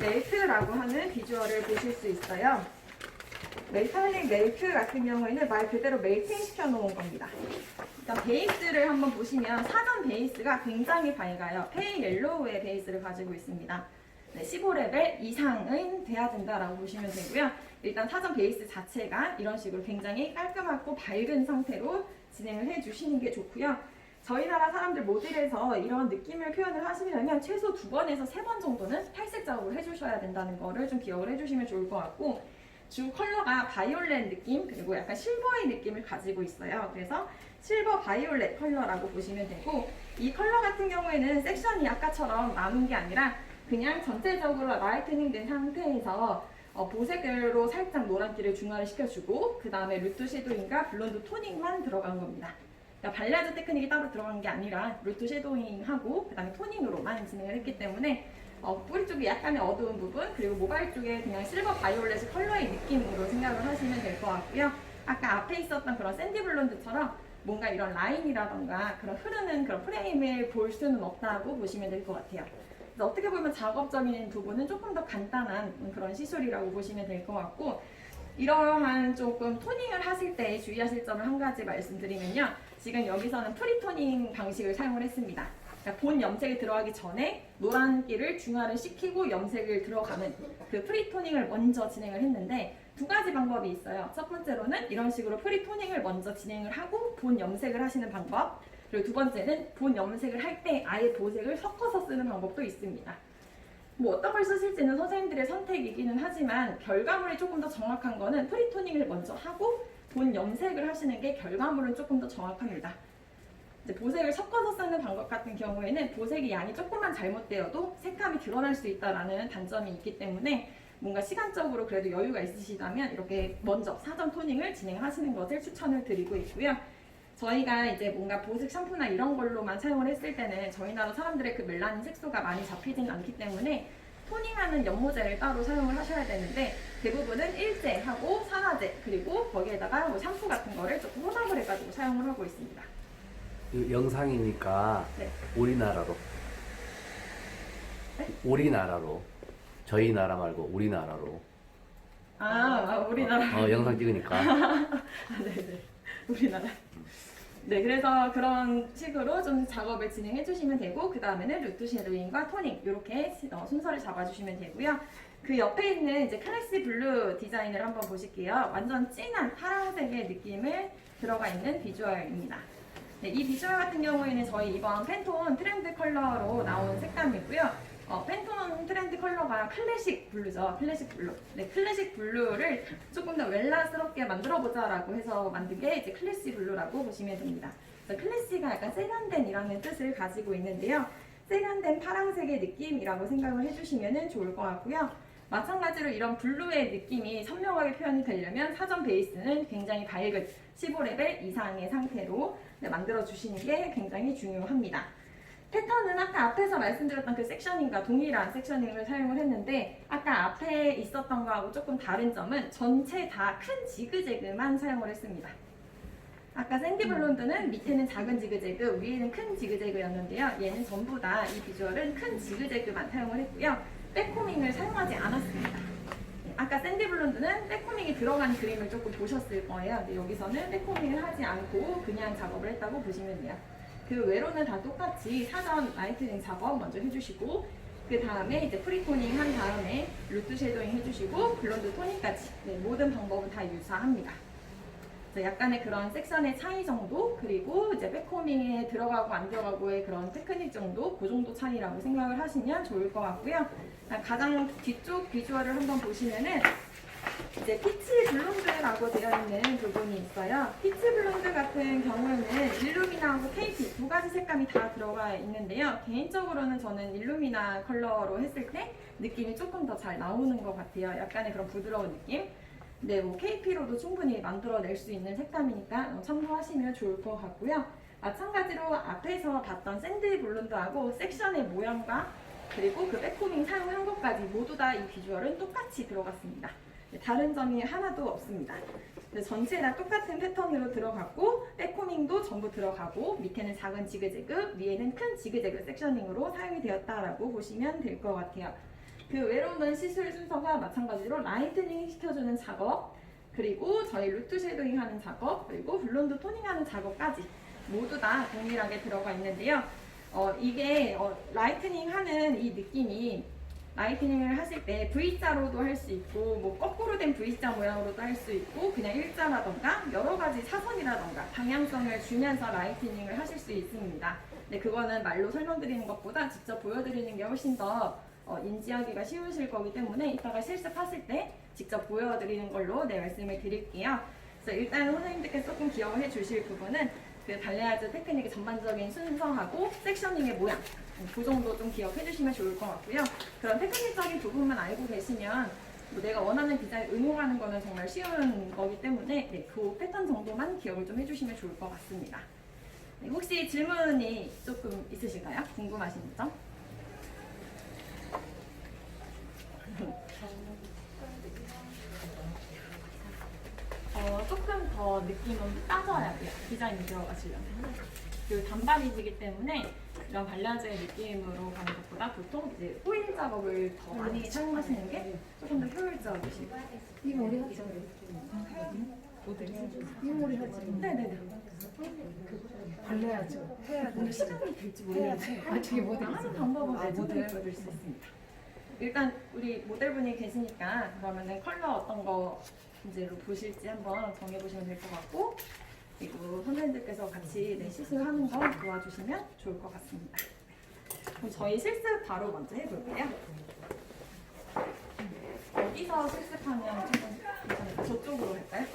멜트라고 하는 비주얼을 보실 수 있어요. 멜타닉 멜트 같은 경우에는 말 그대로 멜팅 시켜 놓은 겁니다. 일단 베이스를 한번 보시면 사전 베이스가 굉장히 밝아요. 페이 옐로우의 베이스를 가지고 있습니다. 네, 15레벨 이상은 돼야 된다라고 보시면 되고요. 일단 사전 베이스 자체가 이런 식으로 굉장히 깔끔하고 밝은 상태로 진행을 해 주시는 게 좋고요. 저희 나라 사람들 모델에서 이런 느낌을 표현을 하시려면 최소 두 번에서 세 번 정도는 탈색 작업을 해주셔야 된다는 거를 좀 기억을 해주시면 좋을 것 같고 주 컬러가 바이올렛 느낌 그리고 약간 실버의 느낌을 가지고 있어요. 그래서 실버 바이올렛 컬러라고 보시면 되고 이 컬러 같은 경우에는 섹션이 아까처럼 나눈 게 아니라 그냥 전체적으로 라이트닝 된 상태에서 어, 보색으로 살짝 노란기를 중화를 시켜주고 그 다음에 루트 섀도잉과 블론드 토닝만 들어간 겁니다. 그러니까 발라드 테크닉이 따로 들어간 게 아니라 루트 섀도잉하고 그 다음에 토닝으로만 진행을 했기 때문에 어, 뿌리 쪽에 약간의 어두운 부분 그리고 모발 쪽에 그냥 실버 바이올렛 컬러의 느낌으로 생각을 하시면 될 것 같고요. 아까 앞에 있었던 그런 샌디 블론드처럼 뭔가 이런 라인이라던가 그런 흐르는 그런 프레임을 볼 수는 없다고 보시면 될 것 같아요. 그래서 어떻게 보면 작업적인 부분은 조금 더 간단한 그런 시술이라고 보시면 될 것 같고 이러한 조금 토닝을 하실 때 주의하실 점을 한 가지 말씀드리면요. 지금 여기서는 프리토닝 방식을 사용을 했습니다. 그러니까 본 염색이 들어가기 전에 노란기를 중화를 시키고 염색을 들어가는 그 프리토닝을 먼저 진행을 했는데 두 가지 방법이 있어요. 첫 번째로는 이런 식으로 프리토닝을 먼저 진행을 하고 본 염색을 하시는 방법. 그리고 두 번째는 본 염색을 할 때 아예 보색을 섞어서 쓰는 방법도 있습니다. 뭐 어떤 걸 쓰실지는 선생님들의 선택이기는 하지만 결과물이 조금 더 정확한 거는 프리토닝을 먼저 하고 본 염색을 하시는 게 결과물은 조금 더 정확합니다. 이제 보색을 섞어서 쓰는 방법 같은 경우에는 보색의 양이 조금만 잘못되어도 색감이 드러날 수 있다라는 단점이 있기 때문에 뭔가 시간적으로 그래도 여유가 있으시다면 이렇게 먼저 사전 토닝을 진행하시는 것을 추천을 드리고 있고요. 저희가 이제 뭔가 보색 샴푸나 이런 걸로만 사용을 했을 때는 저희 나라 사람들의 그 멜라닌 색소가 많이 잡히지는 않기 때문에 토닝하는 연모제를 따로 사용을 하셔야 되는데 대부분은 일제하고 산화제 그리고 거기에다가 뭐 샴푸 같은 거를 조금 혼합을 해가지고 사용을 하고 있습니다. 이 영상이니까 네. 우리나라로 네? 우리나라로 저희 나라 말고 우리나라로 아, 아, 우리나라. 어, 영상 찍으니까 아, 네네. 우리나라. 네, 그래서 그런 식으로 좀 작업을 진행해 주시면 되고, 그 다음에는 루트 섀도잉과 토닝, 이렇게 어, 순서를 잡아주시면 되고요. 그 옆에 있는 이제 클래시 블루 디자인을 한번 보실게요. 완전 진한 파란색의 느낌을 들어가 있는 비주얼입니다. 네, 이 비주얼 같은 경우에는 저희 이번 팬톤 트렌드 컬러로 나온 색감이고요. 어, 팬톤 트렌드 컬러가 클래식 블루죠. 클래식 블루. 네, 클래식 블루를 조금 더 웰라스럽게 만들어보자라고 해서 만든 게 이제 클래시 블루라고 보시면 됩니다. 그래서 클래시가 약간 세련된이라는 뜻을 가지고 있는데요. 세련된 파란색의 느낌이라고 생각을 해주시면 좋을 것 같고요. 마찬가지로 이런 블루의 느낌이 선명하게 표현이 되려면 사전 베이스는 굉장히 밝은 15레벨 이상의 상태로 네, 만들어 주시는 게 굉장히 중요합니다. 패턴은 아까 앞에서 말씀드렸던 그 섹셔닝과 동일한 섹셔닝을 사용을 했는데 아까 앞에 있었던 거하고 조금 다른 점은 전체 다 큰 지그재그만 사용을 했습니다. 아까 샌디 블론드는 밑에는 작은 지그재그, 위에는 큰 지그재그였는데요. 얘는 전부 다 이 비주얼은 큰 지그재그만 사용을 했고요. 백코밍을 사용하지 않았습니다. 네, 아까 샌디 블론드는 백코밍이 들어간 그림을 조금 보셨을 거예요. 근데 여기서는 백코밍을 하지 않고 그냥 작업을 했다고 보시면 돼요. 그 외로는 다 똑같이 사전 라이트닝 작업 먼저 해주시고 그 다음에 이제 프리토닝 한 다음에 루트 섀도잉 해주시고 블론드 토닝까지 네, 모든 방법은 다 유사합니다. 약간의 그런 섹션의 차이 정도 그리고 이제 백코밍에 들어가고 안 들어가고의 그런 테크닉 정도 그 정도 차이라고 생각을 하시면 좋을 것 같고요. 가장 뒤쪽 비주얼을 한번 보시면은 이제 피치 블론드라고 되어 있는 부분이 있어요. 피치 블론드 같은 경우에는 일루미나하고 KP 두 가지 색감이 다 들어가 있는데요. 개인적으로는 저는 일루미나 컬러로 했을 때 느낌이 조금 더 잘 나오는 것 같아요. 약간의 그런 부드러운 느낌. 네, 뭐 KP로도 충분히 만들어낼 수 있는 색감이니까 어, 참고하시면 좋을 것 같고요. 마찬가지로 앞에서 봤던 샌드 블론드하고 섹션의 모양과 그리고 그 백코밍 사용한 것까지 모두 다 이 비주얼은 똑같이 들어갔습니다. 네, 다른 점이 하나도 없습니다. 네, 전체 다 똑같은 패턴으로 들어갔고 백코밍도 전부 들어가고 밑에는 작은 지그재그, 위에는 큰 지그재그 섹셔닝으로 사용이 되었다라고 보시면 될 것 같아요. 그 외로운 시술 순서가 마찬가지로 라이트닝 시켜주는 작업, 그리고 저희 루트 쉐도잉 하는 작업, 그리고 블론드 토닝 하는 작업까지 모두 다 동일하게 들어가 있는데요. 어, 이게 어, 라이트닝 하는 이 느낌이 라이트닝을 하실 때 V자로도 할 수 있고 뭐 거꾸로 된 V자 모양으로도 할 수 있고 그냥 일자라던가 여러 가지 사선이라던가 방향성을 주면서 라이트닝을 하실 수 있습니다. 근데 그거는 말로 설명드리는 것보다 직접 보여드리는 게 훨씬 더 어, 인지하기가 쉬우실 거기 때문에 이따가 실습하실 때 직접 보여드리는 걸로 네, 말씀을 드릴게요. 그래서 일단 선생님들께서 조금 기억해 주실 부분은 그 발레아즈 테크닉의 전반적인 순서하고 섹셔닝의 모양 그 정도 좀 기억해 주시면 좋을 것 같고요. 그런 테크닉적인 부분만 알고 계시면 뭐 내가 원하는 디자인 응용하는 거는 정말 쉬운 거기 때문에 네, 그 패턴 정도만 기억을 좀 해주시면 좋을 것 같습니다. 네, 혹시 질문이 조금 있으실까요? 궁금하신 점? 어, 느낌은 따져야 돼요. 디자인이 들어가시려면. 그 단발이시기 때문에 이런 발라즈의 느낌으로 가는 것보다 보통 이제 호일 작업을 더 많이 사용하시는 게 조금 더 효율적이시고. 이 머리 하지. 이 머리 하지. 네네네. 발라야죠. 해야 오늘 돼. 시간이 될지 모르겠어요. 돼. 아, 저게 모델 하는 방법은 아, 네, 모델. 보여줄 수 있습니다. 일단 우리 모델분이 계시니까 그러면은 컬러 어떤 거 이제로 보실지 한번 정해보시면 될 것 같고 그리고 선생님들께서 같이 네, 시술하는 거 도와주시면 좋을 것 같습니다. 그럼 저희 실습 바로 먼저 해볼게요. 어디서 실습하면 조금? 저쪽으로 할까요?